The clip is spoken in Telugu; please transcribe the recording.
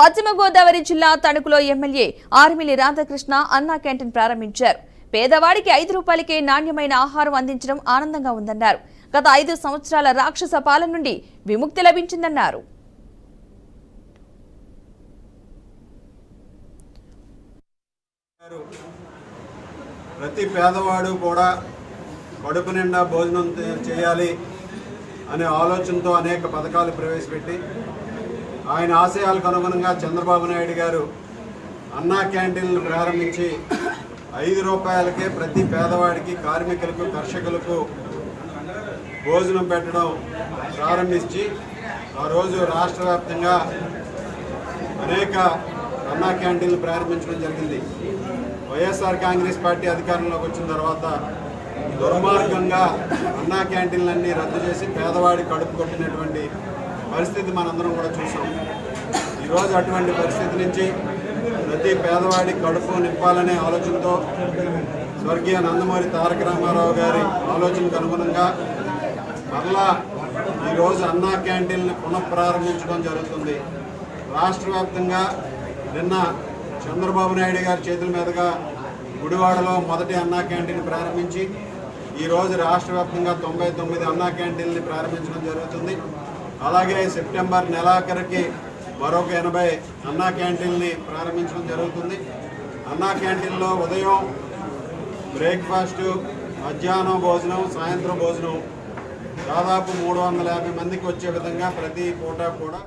పశ్చిమ గోదావరి జిల్లా తణుకులో ఎమ్మెల్యే ఆర్మిలి రాధాకృష్ణ అన్నా క్యాంటీన్ ప్రారంభించారు. పేదవాడికి ఐదు రూపాయలకే నాణ్యమైన ఆహారం అందించడం ఆనందంగా ఉందన్నారు. గత ఐదు సంవత్సరాల రాక్షస పాలన నుండి విముక్తి లభించిందన్నారు. ప్రతి పేదవాడు కూడా కడుపు నిండా భోజనం చేయాలి అనే ఆలోచనతో అనేక పథకాలు ప్రవేశపెట్టి ఆయన ఆశయాలకు అనుగుణంగా చంద్రబాబు నాయుడు గారు అన్నా క్యాంటీన్లు ప్రారంభించి ఐదు రూపాయలకే ప్రతి పేదవాడికి కార్మికులకు కర్షకులకు భోజనం పెట్టడం ప్రారంభించి ఆ రోజు రాష్ట్ర వ్యాప్తంగా అనేక అన్నా క్యాంటీన్లు ప్రారంభించడం జరిగింది. వైఎస్ఆర్ కాంగ్రెస్ పార్టీ అధికారంలోకి వచ్చిన తర్వాత దుర్మార్గంగా అన్నా క్యాంటీన్లన్నీ రద్దు చేసి పేదవాడి కడుపు కొట్టినటువంటి పరిస్థితి మనందరం కూడా చూసాం. ఈరోజు అటువంటి పరిస్థితి నుంచి ప్రతి పేదవాడి కడుపు నింపాలనే ఆలోచనతో స్వర్గీయ నందమూరి తారక రామారావు గారి ఆలోచనకు అనుగుణంగా మరలా ఈరోజు అన్నా క్యాంటీన్ని పునఃప్రారంభించడం జరుగుతుంది. రాష్ట్ర వ్యాప్తంగా నిన్న చంద్రబాబు నాయుడు గారి చేతుల మీదుగా గుడివాడలో మొదటి అన్నా క్యాంటీన్ ప్రారంభించి ఈరోజు రాష్ట్ర వ్యాప్తంగా తొంభై తొమ్మిది అన్నా క్యాంటీన్ని ప్రారంభించడం జరుగుతుంది. అలాగే సెప్టెంబర్ నెలాఖరికి మరొక ఎనభై అన్నా క్యాంటీన్ని ప్రారంభించడం జరుగుతుంది. అన్నా క్యాంటీన్లో ఉదయం బ్రేక్ఫాస్ట్ మధ్యాహ్నం భోజనం సాయంత్రం భోజనం దాదాపు మూడు వందల యాభై మందికి వచ్చే విధంగా ప్రతి పూట కూడా